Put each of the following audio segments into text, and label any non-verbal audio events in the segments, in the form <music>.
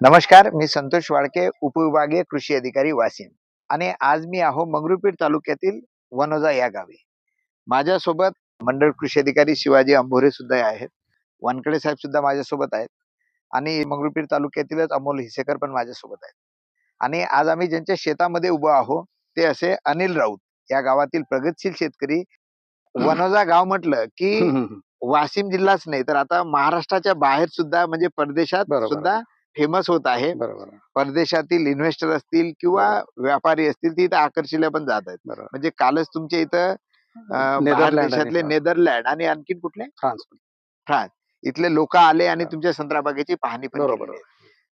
नमस्कार मी संतोष वाळके उपविभागीय कृषी अधिकारी वाशिम आणि आज मी आहो मंगरुळपीर तालुक्यातील वनोजा या गावी. माझ्यासोबत मंडळ कृषी अधिकारी शिवाजी अंभोरे सुद्धा आहेत. वानकडे साहेब सुद्धा माझ्यासोबत आहेत आणि मंगरुळपीर तालुक्यातीलच अमोल हिसेकर पण माझ्यासोबत आहेत. आणि आज आम्ही ज्यांच्या शेतामध्ये उभं आहो ते असे अनिल राऊत या गावातील प्रगतशील शेतकरी. वनोजा गाव म्हटलं की वाशिम जिल्हाच नाही तर आता महाराष्ट्राच्या बाहेर सुद्धा म्हणजे परदेशात. सुद्धा फेमस होत आहे. बरोबर. परदेशातील इन्व्हेस्टर असतील किंवा व्यापारी असतील ते इथं आकर्षिले पण जात आहेत. बरोबर. म्हणजे कालच तुमच्या इथं अं, नेदरलँड देशातले आणि नेदरलँड आणि आणखीन कुठले? फ्रान्स. इथले लोक आले आणि हा. तुमच्या संत्रा बागेची पाहणी पण बरोबर. आहे.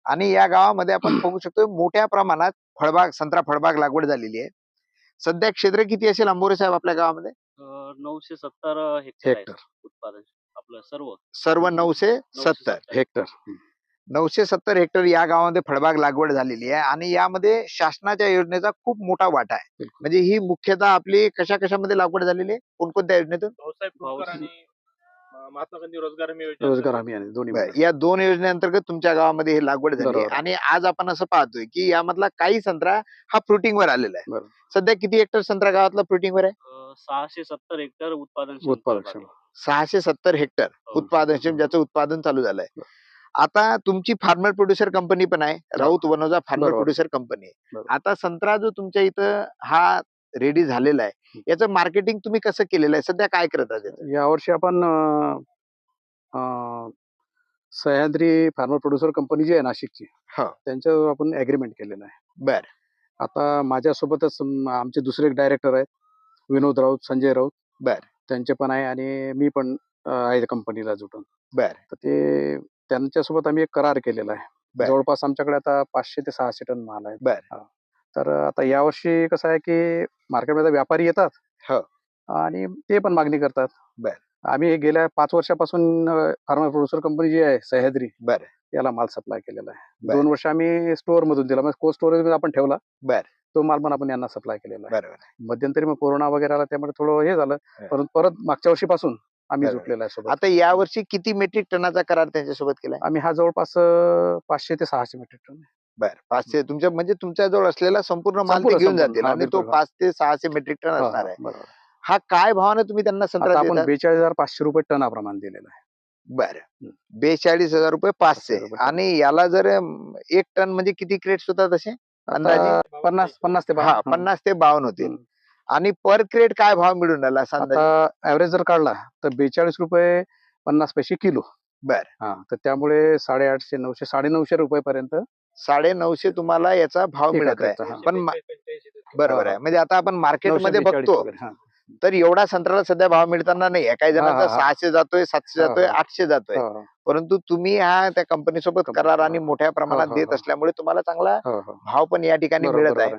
आणि या गावामध्ये आपण बघू शकतो मोठ्या प्रमाणात फळबाग संत्रा फळबाग लागवड झालेली आहे. सध्या क्षेत्र किती असेल अंबोरे साहेब आपल्या गावामध्ये? अ, नऊशे सत्तर हेक्टर आहे हेक्टर. उत्पादन आपलं सर्व. सर्व नऊशे नऊशे सत्तर. हेक्टर. नऊशे सत्तर हेक्टर या गावामध्ये फळबाग लागवड झालेली आहे आणि यामध्ये शासनाच्या योजनेचा खूप मोठा वाटा आहे. म्हणजे ही मुख्यतः आपली कशा कशामध्ये लागवड झालेली आहे कोणकोणत्या योजनेतून भाऊसाहेब फुटकर भाऊसाहेब. आणि अं, महात्मा गांधी रोजगार रोजगार हमी. या दोन योजनेअंतर्गत तुमच्या गावामध्ये हे लागवड झाली. आणि आज आपण असं पाहतोय की यामधला काही संत्रा हा fruiting वर आलेला आहे. सध्या किती हेक्टर संत्रा गावातला fruiting वर आहे सहाशे सत्तर हेक्टर उत्पादन आहे. क्षमता. सहाशे सत्तर हेक्टर हो. उत्पादन क्षेम ज्याचं उत्पादन चालू झालंय आता तुमची फार्मर प्रोड्युसर कंपनी पण आहे. Raut Vanoja farmer. Producer company आहे. आता संत्रा जो तुमच्या इथं हा रेडी झालेला आहे याचं मार्केटिंग तुम्ही कसं केलेलं आहे? सध्या काय करत आहात यावर्षी आपण सह्याद्री फार्मर प्रोड्युसर कंपनी जी आहे नाशिकची हा. त्यांच्यावर आपण अग्रीमेंट केलेलं आहे. बर. आता माझ्यासोबतच आमचे दुसरे एक डायरेक्टर आहेत विनोद राऊत संजय राऊत. बर. त्यांचे पण आहे आणि मी पण आहे कंपनीला जुटून. बर. तर ते त्यांच्यासोबत आम्ही एक करार केलेला आहे. जवळपास आमच्याकडे आता पाचशे ते सहाशे टन माल आहे बर. तर आता यावर्षी कसं आहे की मार्केटमध्ये व्यापारी येतात हो. आणि ते पण मागणी करतात बर. आम्ही गेल्या पाच वर्षापासून फार्मर प्रोड्युसर कंपनी जी आहे सह्याद्री बर. याला माल सप्लाय केलेला आहे. दोन वर्ष आम्ही स्टोअर मधून दिला म्हणजे कोल्ड स्टोरेजमध्ये आपण ठेवला बर. तो माल पण आपण यांना सप्लाय केलेला आहे मध्यंतरी मग कोरोना वगैरे आला त्यामुळे थोडं हे झालं. परंतु परत मागच्या वर्षीपासून आम्ही. जुटलेला आहे सोबत आता यावर्षी किती मेट्रिक टनाचा करार त्यांच्यासोबत केलाय आम्ही हा जवळपास पाचशे ते सहाशे मेट्रिक टन बर पाचशे तुमच्या म्हणजे तुमच्या जवळ असलेला संपूर्ण माल ते घेऊन. जातील हा, आणि तो. पाच ते सहाशे मेट्रिक टन असणार आहे. हा काय भावाने तुम्ही त्यांना संत्रा आपण बेचाळीस हजार पाचशे रुपये टनाप्रमाणे दिलेलं आहे बर. बेचाळीस हजार रुपये पाचशे. आणि याला जर एक टन म्हणजे किती क्रेट्स होतात असे अंदाजे? पन्नास पन्नास ते. पन्नास ते बावन्न होतील. आणि पर क्रेट काय भाव मिळून राहिला? आता ऍव्हरेज जर काढला तर बेचाळीस रुपये पन्नास पैसे किलो बर. हा तर त्यामुळे साडेआठशे नऊशे साडे नऊशे रुपये पर्यंत साडे नऊशे तुम्हाला याचा भाव मिळत आहे. पण मा- बरोबर आहे. म्हणजे आता आपण मार्केटमध्ये 942 बघतो. तर एवढा संत्र्याला सध्या भाव मिळताना नाही काही हा, जणांचा हा. सहाशे जातोय सातशे हा, जातोय हा. आठशे जातोय परंतु तुम्ही हा त्या कंपनी सोबत करार आणि. मोठ्या प्रमाणात हा, देत हा. असल्यामुळे तुम्हाला चांगला. भाव पण या ठिकाणी मिळत आहे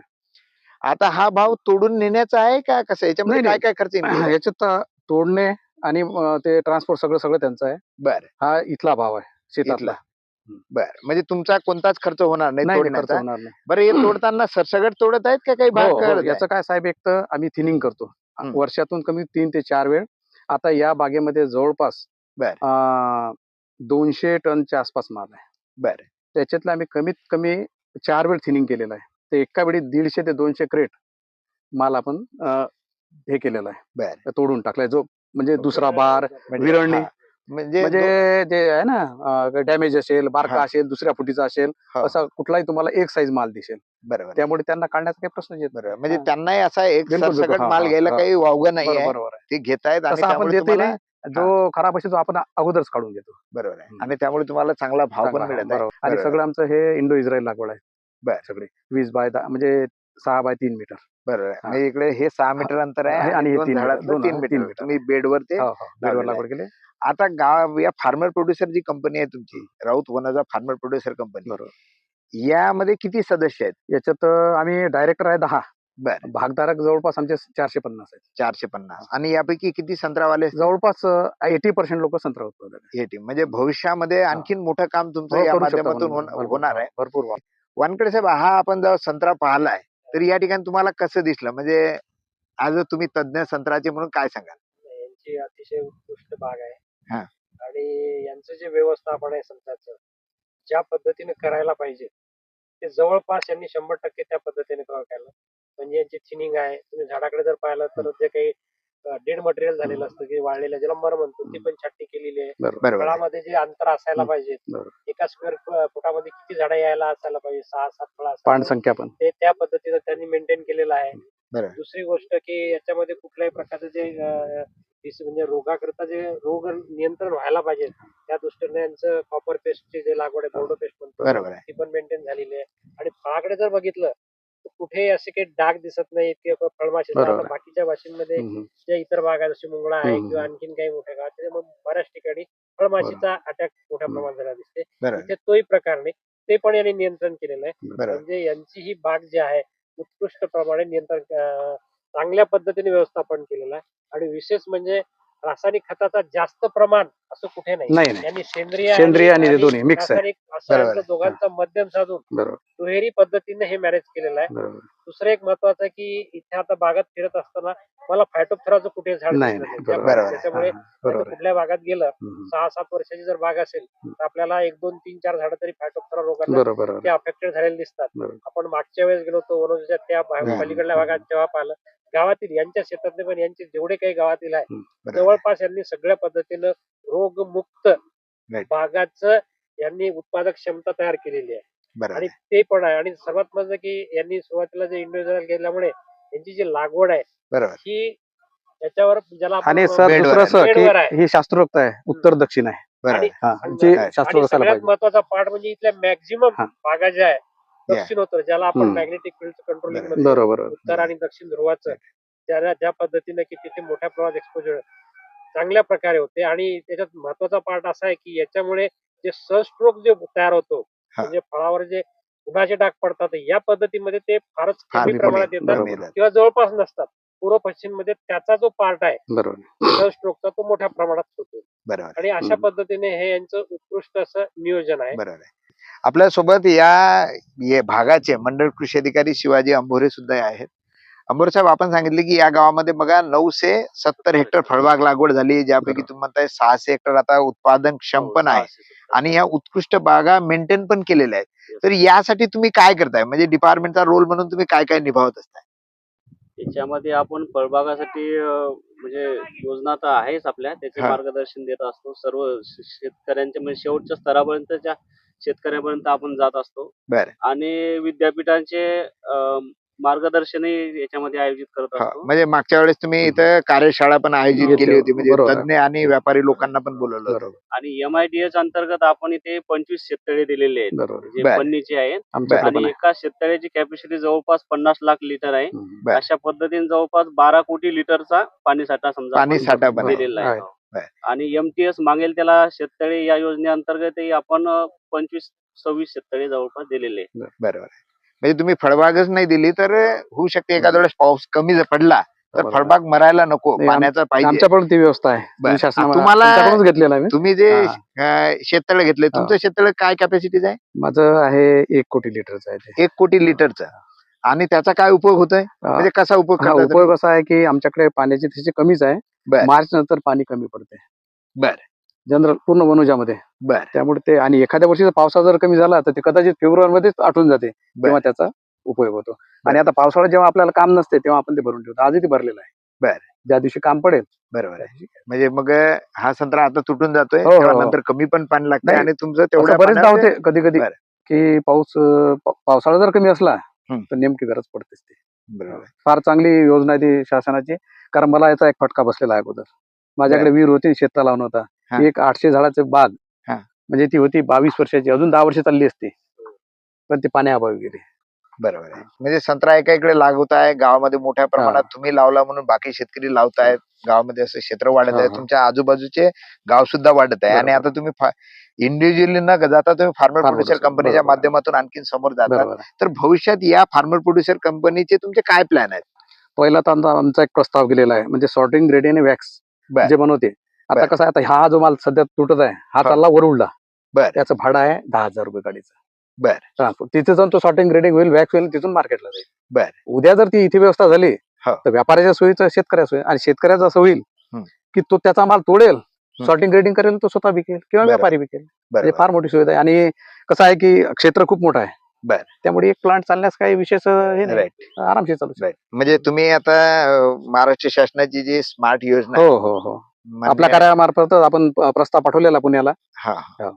आता हा भाव तोडून नेण्याचा आहे का कसं याच्यामध्ये नाही, काय काय खर्च. येईल <clears throat> याच्यात तोडणे आणि अं, ते ट्रान्सपोर्ट सगळं सगळं त्यांचं आहे. बर. हा इथला भाव आहे शेतातला. बर. म्हणजे तुमचा कोणताच खर्च होणार नाही खर्च तोडण्याचा? होणार नाही. बरं हे <clears throat> तोडताना सरसगट तोडत आहेत का काही भाग हो, हो. करत? याचं काय साहेब एक तर आम्ही थिनिंग करतो. हम्म. वर्षातून कमी तीन ते चार वेळ. आता या बागेमध्ये जवळपास बर. अं, दोनशे टनच्या आसपास माल आहे. बर. त्याच्यातलं आम्ही कमीत कमी चार वेळ थिनिंग केलेलं आहे. ते एका वेळी दीडशे ते दोनशे क्रेट माल आपण हे केलेला आहे तोडून टाकलाय जो म्हणजे दुसरा बार म्हणजे विरळणी. म्हणजे म्हणजे जे आहे ना डॅमेज असेल बारका. असेल दुसऱ्या फुटीचा असेल असा कुठलाही तुम्हाला एक साईज माल दिसेल बरोबर. त्यामुळे त्यांना काढण्याचा काही प्रश्न येत बरोबर म्हणजे. त्यांनाही असा एक माल घ्यायला. काही वावगं नाही बरोबर. ते घेतायत तसं आपण तुम्हाला नाही जो खराब असेल तो आपण अगोदरच काढून घेतो बरोबर आहे. आणि त्यामुळे तुम्हाला चांगला भाव पण मिळत. आणि. सगळं आमचं हे इंडो इस्रायल लागवड आहे बर. सगळे वीस बाय दहा म्हणजे सहा बाय तीन मीटर बरोबर आहे. म्हणजे इकडे हे सहा मीटर अंतर आहे आणि हे दोन तीन मीटर, झाडातलं दोन तीन आहे, मीटर तीन आहे. मीटर. तुम्ही बेडवर ते हो, हो. बेडवर लावलेलं लागवड केली आता गाव या फार्मर प्रोड्युसर जी कंपनी आहे तुमची Raut Vanaja farmer producer company बरोबर यामध्ये किती सदस्य आहेत याच्यात अं, आम्ही डायरेक्टर आहे दहा बर भागधारक जवळपास आमचे चारशे पन्नास आहेत चारशे पन्नास आणि यापैकी किती संत्रावाले जवळपास एटी पर्सेंट लोक संत्रा उत्पादक आहेत. हे म्हणजे भविष्यामध्ये आणखीन मोठं काम तुमचं हो, या करू शकतो माध्यमातून आपण. होण- भरपूर- होणार आहे भरपूर वाव. वानकडे साहेब हा आपण जेव्हा संत्रा पाहिलाय तर या ठिकाणी तुम्हाला कसं दिसलं? म्हणजे आज तुम्ही तज्ञ संत्राचे म्हणून काय सांगाल? यांची अतिशय उत्कृष्ट बाग आहे. हा. आणि यांचं जे व्यवस्थापन आहे संत्र्याचं ज्या पद्धतीने करायला पाहिजे ते जवळपास यांनी शंभर टक्के त्या पद्धतीने केलं. म्हणजे यांची थिनिंग आहे तुम्ही झाडाकडे जर पाहिलं तर जे काही डेड मटेरियल झालेलं असतं की वाळलेलं ज्याला मर म्हणतो ती पण छाटणी केलेली आहे. बरोबर फळामध्ये जे अंतर असायला. पाहिजे. बरोबर. एका स्क्वेअर फुटामध्ये किती झाडं यायला असायला पाहिजे? सहा सात फळं असायला. संख्या पण. ते त्या पद्धतीनं त्यांनी मेंटेन केलेलं आहे. बरोबर. दुसरी गोष्ट की याच्यामध्ये कुठल्याही प्रकारचं जे अं, दिस- म्हणजे रोगाकरता जे रोग नियंत्रण व्हायला पाहिजे त्या दृष्टीने यांचं कॉपर पेस्टची जे लागवड आहे बोर्डो पेस्ट म्हणतो बरोबर आहे ती पण मेंटेन झालेली आहे. आणि फळाकडे जर बघितलं कुठेही असे काही डाग दिसत नाही किंवा फळमाशी बरोबर. बाकीच्या भाषेमध्ये हम्म, हम्म. ज्या इतर भाग आहेत जसे मुंगळा आहे हम्म. किंवा आणखीन काही मोठ्या गावात त्याच्यामुळे बऱ्याच ठिकाणी फळमाशीचा अटॅक मोठ्या हम्म. प्रमाणात झाला दिसते बरोबर इथे तोही प्रकार नाही ते पण यांनी नियंत्रण केलेलं आहे बरोबर म्हणजे यांची ही बाग जी आहे उत्कृष्ट प्रमाणे नियंत्रण अं, चांगल्या पद्धतीने व्यवस्थापन केलेलं आहे आणि विशेष म्हणजे रासायनिक खताचा जास्त प्रमाण असं कुठे नाही. नाही नाही. यांनी सेंद्रिय सेंद्रिय आणि ते दोन्ही mix आहे. रासायनिक असं बरोबर यांचं दोघांचा मध्यम साधून बरोबर. दुहेरी पद्धतीने हे मॅनेज केलेलं आहे. बरोबर. दुसरं एक महत्वाचं आहे की इथे आता बागात फिरत असताना मला फायटोप्थराचं कुठे झाड नाही, दिसलं नाही, त्या- बरोबर आहे. त्याच्यामुळे हा, बरोबर आहे. कुठल्या भागात गेलं हम्म, सहा सात वर्षाची जर बाग असेल तर आपल्याला एक दोन तीन चार झाडं तरी फायटोप्थरा रोगांना बरोबर बरोबर. ते अफेक्टेड झालेले दिसतात. बरोबर. आपण मागच्या वेळेस गेलो होतो वनोजाच्या त्या भाग- हम्म. पलीकडल्या भागात जेव्हा पाहिलं गावातील यांच्या शेतातले पण यांचे जेवढे काही गावातील आहे जवळपास यांनी सगळ्या पद्धतीनं रोगमुक्त. बागाचं यांनी उत्पादक क्षमता तयार केलेली आहे. आणि ते पण आहे. आणि सर्वात महत्वाचं की यांनी सुरुवातीला जे इंडिव्हिज्युअल केल्यामुळे यांची जी लागवड आहे बरोबर. ही याच्यावर ज्याला आणि सर दुसरं. ही शास्त्रोक्त आहे उत्तर दक्षिण आहे. आणि- हा सगळ्यात महत्त्वाचा पार्ट म्हणजे इथल्या मॅक्झिमम. बागा ज्या आहे दक्षिण उत्तर ज्याला आपण. मॅग्नेटिक फील्ड कंट्रोलिंग बरोबर. बरोबर उत्तर आणि दक्षिण ध्रुवाचं ज्या ज्या पद्धतीने की तिथे मोठ्या प्रमाणात एक्सपोजर चांगल्या प्रकारे होते आणि त्याच्यात महत्त्वाचा पार्ट असा आहे की याच्यामुळे जे सनस्ट्रोक जे तयार होतो. म्हणजे फळावर जे उन्हाचे डाग पडतात या पद्धतीमध्ये ते फारच फार कमी प्रमाणात येतात. किंवा जवळपास नसतात पूर्व पश्चिममध्ये त्याचा जो पार्ट आहे सनस्ट्रोकचा तो मोठ्या प्रमाणात होतो आणि अशा. पद्धतीने हे यांचं उत्कृष्ट असं नियोजन आहे बरोबर आहे आपल्यासोबत या भागाचे मंडळ कृषी अधिकारी शिवाजी अंभोरे सुद्धा आहेत. अंभोरे साहेब आपण सांगितले की या गावामध्ये बघा नऊशे सत्तर हेक्टर फळबाग लागवड झाली ज्यापैकी. तुम्ही म्हणताय सहाशे हेक्टर आता उत्पादन क्षम पण आहे. आणि या उत्कृष्ट बागा मेंटेन पण केलेल्या आहेत. तर यासाठी तुम्ही काय करताय? म्हणजे डिपार्टमेंटचा रोल म्हणून तुम्ही काय काय निभावत असताय? याच्यामध्ये आपण फळबागासाठी म्हणजे योजना तर आहेच आपल्या. त्याचे हा. मार्गदर्शन देत असतो. सर्व शेतकऱ्यांच्या म्हणजे शेवटच्या स्तरापर्यंतच्या शेतकऱ्यापर्यंत आपण जात असतो बरं. आणि विद्यापीठांचे अं, मार्गदर्शनही याच्यामध्ये आयोजित करत हा, असतो म्हणजे मागच्या वेळेस तुम्ही इथं कार्यशाळा पण आयोजित केली होती म्हणजे बरोबर. तज्ञ आणि व्यापारी लोकांना पण बोलवलं होतं बरोबर आणि एम आय डी एच अंतर्गत आपण इथे पंचवीस शेततळे दिलेले आहेत बरोबर जे बरं. पन्नीचे आहेत आमच्याकडे पण आणि आहे एका शेततळ्याची कॅपॅसिटी जवळपास पन्नास लाख लिटर आहे हम्म. बरं. अशा पद्धतीने जवळपास बारा कोटी लिटरचा पाणी साठा समजा पाणी आपण साठा पण आहे. दिलेला आहे. आणि एमटीएस मागेल त्याला शेततळे या योजनेअंतर्गत आपण पंचवीस सव्वीस शेततळे जवळपास दिलेले आहे. बरोबर आहे. म्हणजे तुम्ही फळबागच नाही दिली तर होऊ शकते एखाद्या वेळेस पाऊस कमी जर पडला तर बरोबर. फळबाग मरायला नको नाही, आम- पाण्याचा पाहिजे आमच्याकडून ती व्यवस्था आहे बरं. तुम्हाला- तुमच्याकडूनच घेतलेला आहे मी. तुम्ही जे हा. अं, शेततळे घेतले तुमचं शेततळे काय कॅपॅसिटीज आहे माझं आहे एक कोटी लिटरचं आहे ते एक कोटी लिटरचं आणि त्याचा काय उपयोग होतोय. म्हणजे कसा उपयोग उपयोग असा आहे की आमच्याकडे पाण्याची तशी कमीच आहे. मार्च नंतर पाणी कमी पडते बर. जनरल पूर्ण वनुजामध्ये बर त्यामुळे ते आणि एखाद्या वर्षीचा पावसा जर कमी झाला तर ते कदाचित फेब्रुवारी मध्येच आटून जाते तेव्हा त्याचा उपयोग होतो आणि आता पावसाळ्यात जेव्हा आपल्याला काम नसते तेव्हा आपण ते भरून ठेवतो आजही ते भरलेलं आहे बर. ज्या दिवशी काम पडेल बरोबर आहे म्हणजे मग हा संत्रा आता तुटून जातोय हो, हो, हो. नंतर कमी पण पाणी लागतंय नाही. आणि तुमचं बरेचदा पाण्यात होते कधी कधी. की पाऊस पावसाळा जर कमी असला. तर नेमकी गरज पडतेच ते. फार चांगली योजना आहे ती शासनाची कारण मला याचा एक फटका बसलेला आहे अगोदर. माझ्याकडे विहीर होती शेतला लावून होता. एक आठशे झाडाचे बाग. म्हणजे ती होती बावीस वर्षाची अजून दहा वर्ष चालली असती. पण ती पाण्याअभावी गेली. बरोबर आहे म्हणजे संत्रा एका इकडे लागवत आहे गावामध्ये मोठ्या प्रमाणात तुम्ही लावला म्हणून बाकी शेतकरी लावतायत गावामध्ये असं क्षेत्र वाढत आहे. तुमच्या आजूबाजूचे गाव सुद्धा वाढत आहे आणि. आता तुम्ही इंडिव्हिज्युअली न जाता तुम्ही फार्मर प्रोड्युसर कंपनीच्या. माध्यमातून आणखी समोर जातात. तर भविष्यात या फार्मर प्रोड्युसर कंपनीचे तुमचे काय प्लॅन आहेत पहिला तर आमचा एक प्रस्ताव गेलेला आहे म्हणजे सॉर्टिंग ग्रेड आणि वॅक्स. जे बनवते आता. कसं आहे आता हा जो माल सध्या तुटत आहे हा. चालला वरुडला बर. त्याचं भाडं आहे दहा हजार रुपये गाडीचं बर. ट्रान्सपोर्ट तिथे जाऊन तो सॉर्टिंग ग्रेडिंग होईल वॅक्स होईल तिथून मार्केटला जाईल बर. उद्या जर ती इथे व्यवस्था झाली हो. तर व्यापाऱ्याच्या सोयीचं शेतकऱ्याच्या सोयी आणि शेतकऱ्याचं असं होईल हम्म. की तो त्याचा माल तोडेल सॉर्टिंग ग्रेडिंग करेल तो स्वतः विकेल किंवा बरं. व्यापारी विकेल म्हणजे बरोबर फार मोठी सुविधा आहे आणि कसं आहे की क्षेत्र खूप मोठं आहे बरं. त्यामुळे एक प्लांट चालण्यास काही विशेष हे नाही राईट आरामशीर चालू शकतो. राईट म्हणजे तुम्ही आता अं, महाराष्ट्र शासनाची जी स्मार्ट योजना हो हो हो आपल्या कार्यामार्फत आपण प- प्रस्ताव पाठवलेला पुण्याला हा हो.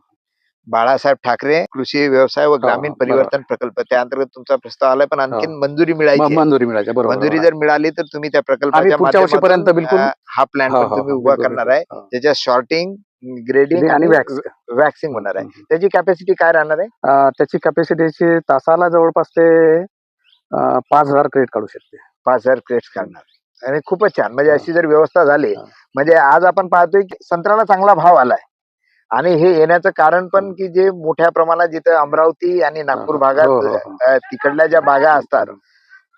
बाळासाहेब ठाकरे कृषी व्यवसाय व ग्रामीण हो. परिवर्तन प्रकल्प त्या अंतर्गत तुमचा प्रस्ताव आलाय पण आणखीन मंजुरी म- मिळायची मंजुरी मिळायची बरोबर मंजुरी. जर मिळाली तर तुम्ही त्या प्रकल्पाच्या माध्यमातून, बिलकुल- हा प्लॅन हो, हो, तुम्ही हो, उभा करणार आहे. त्याच्यात शॉर्टिंग ग्रेडिंग आणि आणि वॅक्स वॅक्सिंग होणार आहे. त्याची कॅपॅसिटी काय राहणार आहे? त्याची कॅपॅसिटीची तासाला जवळपास ते पाच हजार क्रेडिट काढू शकते. पाच हजार क्रेट्स काढणार. आणि खूपच छान. म्हणजे हा. अशी जर व्यवस्था झाली हा. म्हणजे आज आपण पाहतोय की संत्र्याला चांगला भाव आलाय. आणि हे येण्याचं कारण पण की जे मोठ्या प्रमाणात जिथं अमरावती आणि नागपूर हो, भागात हो, हो. तिकडल्या ज्या बागा असतात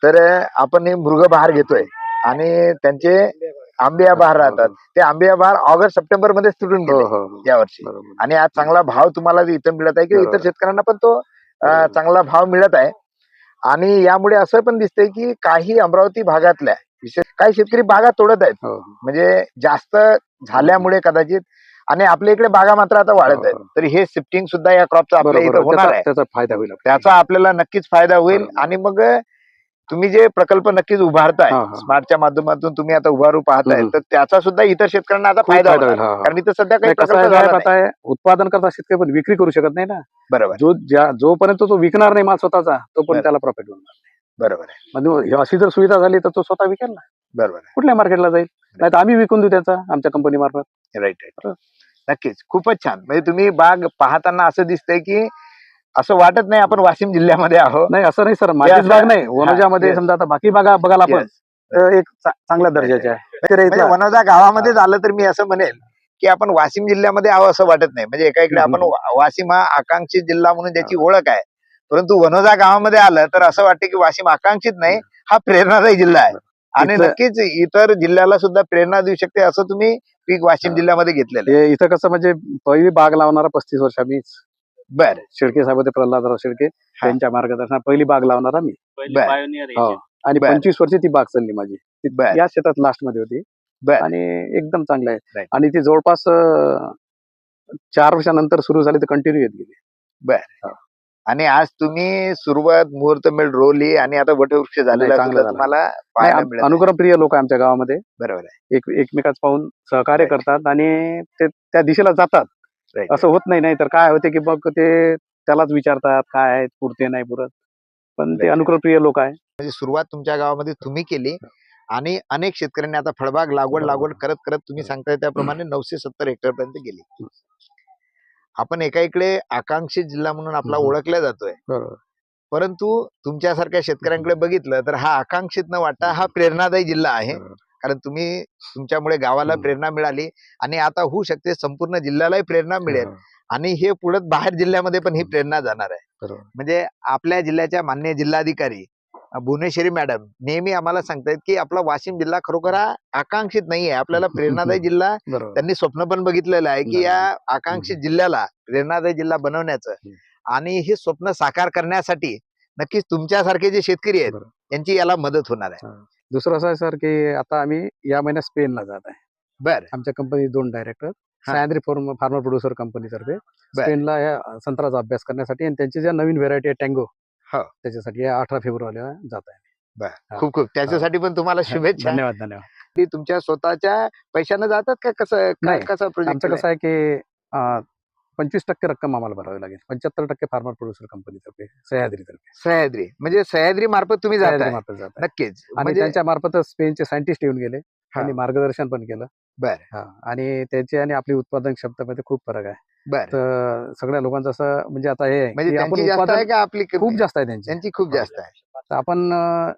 तर आपण हे मृगबहार घेतोय आणि त्यांचे आंबिया बहार राहतात ते आंबिया बहार ऑगस्ट सप्टेंबरमध्ये हो गेले हो हो. यावर्षी आणि आज चांगला भाव तुम्हाला जे इथं मिळत आहे किंवा इतर. शेतकऱ्यांना पण तो. चांगला भाव मिळत आहे आणि यामुळे असं पण दिसतंय की काही अमरावती भागातल्या विशेष काही शेतकरी बागा तोडत आहेत हो, हो. म्हणजे जास्त झाल्यामुळे कदाचित आणि आपल्या इकडे बागा मात्र आता वाढत हो, आहेत हो. तर हे शिफ्टिंग सुद्धा या क्रॉपचा आपल्या इथं होणार आहे त्याचा फायदा होईल. त्याचा आपल्याला नक्कीच फायदा होईल. आणि मग तुम्ही जे प्रकल्प नक्कीच उभारताय हा, हा. स्मार्टच्या माध्यमातून तुम्ही आता उभारू पाहताय. तर त्याचा सुद्धा इतर शेतकऱ्यांना आता फायदा होईल हा, हा. कारण इथं सध्या काही. हे उत्पादन करता शेतकरी पण विक्री करू शकत नाही ना बरोबर जो ज्या जोपर्यंत तो विकणार नाही माल स्वतःचा बरं. तोपर्यंत त्याला प्रॉफिट होणार बरोबर आहे म्हणजे हे अशी जर सुविधा झाली तर तो स्वतः विकेल ना बरोबर कुठल्या मार्केटला जाईल नाही तर आम्ही विकून देऊ त्याचा आमच्या कंपनी मार्फत. राईट राईट नक्कीच. खूपच छान. म्हणजे तुम्ही बाग पाहताना असं दिसतंय की असं वाटत नाही आपण वाशिम जिल्ह्यामध्ये आहोत. नाही असं नाही सर. माझीच असं- बाग नाही. वनजामध्ये. समजा आता बाकी बागा बघायला आपण. एक चांगल्या दर्जाच्या आहे. म्हणजे इथला- वनोजा गावामध्ये झालं तर मी असं म्हणेल की आपण वाशिम जिल्ह्यामध्ये आहो असं वाटत नाही. म्हणजे एका इकडे. आपण वाशिम हा आकांक्षित जिल्हा म्हणून ज्याची ओळख आहे. परंतु वनोजा गावामध्ये आलं तर असं वाटतं की वाशिम आकांक्षित नाही हा प्रेरणादायी जिल्हा आहे. आणि नक्कीच इतर जिल्ह्याला सुद्धा प्रेरणा देऊ शकते असं तुम्ही पीक वाशिम. जिल्ह्यामध्ये घेतलेलं आहे. इथं कसं म्हणजे पहिली बाग लावणारा पस्तीस वर्ष आम्हीच. बर. शेळके साहेब होते प्रल्हादराव शेळके त्यांच्या मार्गदर्शनात पहिली बाग लावणारा मी बर. हो. आणि बर. पंचवीस वर्ष ती बाग चालली माझी. ती बर. या शेतात लास्टमध्ये होती. बर. आणि एकदम चांगलं आहे. आणि ती जवळपास चार वर्षानंतर सुरू झाली तर कंटिन्यू येत गेली. आणि आज तुम्ही सुरुवात मुहूर्तमेळ रोवली आणि आता वटवृक्ष झालेला नाही, चांगलं झालं. तुम्हाला पाहायला. अनुक्रम प्रिय लोक आहे आमच्या गावामध्ये बरोबर आहे एक एकमेकाच पाहून सहकार्य. करतात आणि ते त्या दिशेला जातात Right. असं होत नाही नाही तर काय होते की मग ते त्यालाच विचारतात काय आहे पुरते नाही पुरत पण ते Right. अनुक्रमप्रिय लोक आहे म्हणजे सुरुवात तुमच्या गावामध्ये तुम्ही केली आणि अनेक शेतकऱ्यांनी आता फळबाग लागवड लागवड करत करत तुम्ही सांगताय त्याप्रमाणे नऊशे सत्तर हेक्टर पर्यंत गेली आपण एका इकडे आकांक्षित जिल्हा म्हणून आपला. ओळखला जातोय. परंतु तुमच्यासारख्या शेतकऱ्यांकडे बघितलं तर हा आकांक्षित न वाटता हा प्रेरणादायी जिल्हा आहे. कारण तुम्ही तुमच्यामुळे गावाला. प्रेरणा मिळाली आणि आता होऊ शकते संपूर्ण जिल्ह्यालाही प्रेरणा मिळेल. आणि हे पुढे बाहेर जिल्ह्यामध्ये पण ही. प्रेरणा जाणार आहे. म्हणजे आपल्या जिल्ह्याच्या मान्य जिल्हाधिकारी भुवनेश्वरी मॅडम नेहमी आम्हाला सांगतायत की आपला वाशिम जिल्हा खरोखर आकांक्षित नाहीये आपल्याला <laughs> प्रेरणादायी जिल्हा त्यांनी स्वप्न पण बघितलेलं आहे की या. आकांक्षित जिल्ह्याला प्रेरणादायी जिल्हा बनवण्याचं. आणि हे स्वप्न साकार करण्यासाठी नक्कीच तुमच्यासारखे जे शेतकरी आहेत बरोबर. यांची याला मदत होणार आहे दुसरं असं आहे सर की आता आम्ही या महिन्यात स्पेनला जात आहे बर आमच्या कंपनी दोन director. Sahyadri farm farmer producer कंपनीतर्फे स्पेनला या संत्र्याचा अभ्यास करण्यासाठी आणि त्यांची ज्या नवीन व्हेरायटी आहे टँगो हो. त्याच्यासाठी अठरा फेब्रुवारीला जात आहे बर. हा. खूप खूप. त्याच्यासाठी पण तुम्हाला शुभेच्छा. धन्यवाद धन्यवाद. ती तुमच्या स्वतःच्या पैशाने जातात का कसं नाही. कसं प्रोजेक्ट आमचं कसं आहे की पंचवीस टक्के रक्कम आम्हाला भरावी लागेल. पंच्याहत्तर टक्के फार्मर प्रोड्युसर कंपनीतर्फे सह्याद्रीतर्फे सह्याद्री म्हणजे सह्याद्री मार्फत तुम्ही सह्याद्री जाताय मार्फत जात आहे नक्कीच. आणि म्हणजे त्यांच्या मार्फतच स्पेनचे सायंटिस्ट येऊन गेले. त्यांनी मार्गदर्शन पण केलं. बर. हा. आणि त्याची आणि आपली उत्पादन क्षमतेमध्ये खूप फरक आहे. बर तर सगळ्या लोकांचं असं म्हणजे आता हे आहे म्हणजे की त्यांची आपण जास्त आहे का आपली कमी खूप आहे? जास्त आहे त्यांची त्यांची खूप जास्त आहे तर आपण अं,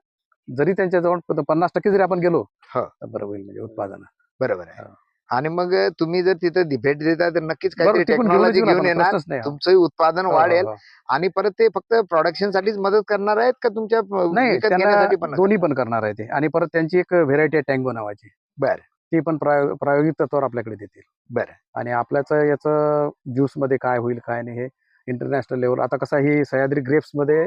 जरी त्यांच्या जवळ प- पन्नास टक्के जरी आपण गेलो हो. तर बरं होईल म्हणजे उत्पादन बरोबर आहे हा. आणि मग तुम्ही जर तिथं भेट देता तर नक्कीच काहीतरी टेक्नॉलॉजी घेऊन येणार. तुमचंही उत्पादन हो, हो, वाढेल. आणि परत ते फक्त प्रोडक्शन साठीच मदत करणार आहेत का तुमच्या अं, नाही विकत त्यांना घेण्यासाठी पण दोन्ही पण करणार आहे ते आणि परत त्यांची एक व्हेरायटी आहे टँगो नावाची बर. ती पण प्रायो- प्रायोगिक तत्वावर आपल्याकडे देतील. बर. आणि आपल्याच याचं ज्यूसमध्ये काय होईल काय नाही हे इंटरनॅशनल लेवल आता कसं ही सह्याद्री ग्रेप्समध्ये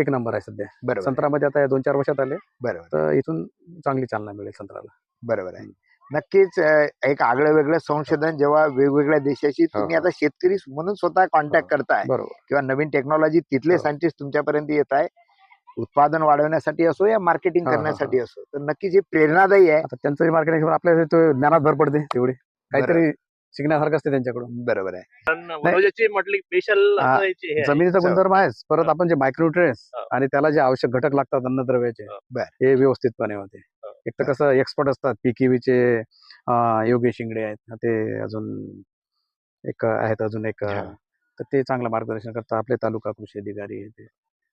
एक नंबर आहे सध्या. बरोबर आहे, संत्रामध्ये आता या दोन चार वर्षात आले बरोबर तर इथून चांगली चालना मिळेल संत्राला बरोबर आहे. नक्कीच एक आगळं वेगळं संशोधन जेव्हा वेगवेगळ्या देशाशी हो, तुम्ही हो. आता शेतकरी म्हणून स्वतः कॉन्टॅक्ट हो. करताय बरोबर. किंवा नवीन टेक्नॉलॉजी तिथले हो. सायंटिस्ट तुमच्यापर्यंत येत आहे उत्पादन वाढवण्यासाठी असो या मार्केटिंग करण्यासाठी असो. तर नक्कीच हे प्रेरणादायी आहे आता त्यांचं मार्केटिंग आपल्या तो ज्ञानात भर पडते तेवढी. काहीतरी शिकण्यासारखं असते त्यांच्याकडून. बरोबर आहे. हा, जमिनीचा. गुणधर्म आहेच. परत आपण जे मायक्रोन्युट्रियन्स हा. आणि त्याला जे आवश्यक घटक लागतात अन्नद्रव्याचे हा. बर. व्यवस्थितपणे होते. एक तर कसं एक्सपर्ट असतात. पीकीवीचे योगेश शिंगडे आहेत. ते अजून एक आहेत अजून एक. तर ते चांगलं मार्गदर्शन करतात. आपले तालुका कृषी अधिकारी आहे ते.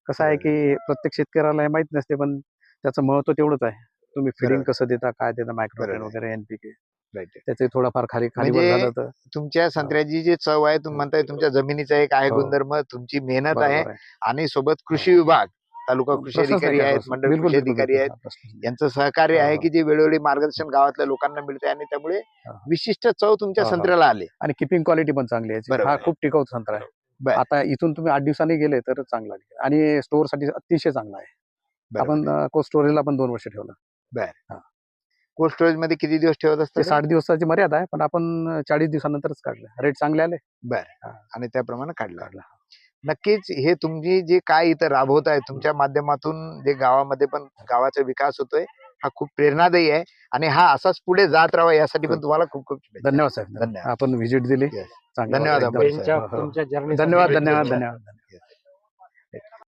कसं आहे की प्रत्येक शेतकऱ्याला हे माहीत नसते पण त्याचं महत्त्व तेवढंच आहे तुम्ही फिडिंग. कसं देता काय देता मायक्रोन. वगैरे एनपीके. त्याचे थोडाफार खाली खाली म्हणजे झालं तर तुमच्या संत्र्याची जी चव आहे तुम्ही म्हणताय तुमच्या जमिनीचा एक आहे हो. गुणधर्म तुमची मेहनत आहे. आणि सोबत कृषी विभाग तालुका कृषी अधिकारी आहेत. मंडळ कृषी अधिकारी. आहेत हा. यांचं सहकार्य हा, आहे हा. की जे वेळोवेळी मार्गदर्शन गावातल्या लोकांना मिळते आणि त्यामुळे हा. विशिष्ट चव तुमच्या हा, हा. संत्र्याला आली आणि किपिंग क्वालिटी पण चांगली आहे हा. खूप टिकाऊ संत्रा. आहे आता इथून तुम्ही आठ दिवसांनी गेले तर चांगला. आणि स्टोअरसाठी अतिशय चांगला आहे. आपण कोल्ड स्टोरेजला पण दोन वर्ष ठेवलं. कोल्ड स्टोरेजमध्ये किती दिवस ठेवत ते असतात साठ दिवसाची मर्यादा आहे पण आपण चाळीस दिवसानंतरच काढलं. रेट चांगले आले. आणि त्याप्रमाणे काढला. काढला नक्कीच हे तुम्ही जे काय इथं राबवत आहे तुमच्या माध्यमातून जे गावामध्ये पण गावाचा विकास होतोय हा खूप प्रेरणादायी आहे आणि हा असाच पुढे जात राहावा यासाठी पण तुम्हाला खूप खूप. धन्यवाद साहेब धन्यवाद. आपण व्हिजिट दिली धन्यवाद हो, हो. जर्नी धन्यवाद शुभेच्छा. धन्यवाद धन्यवाद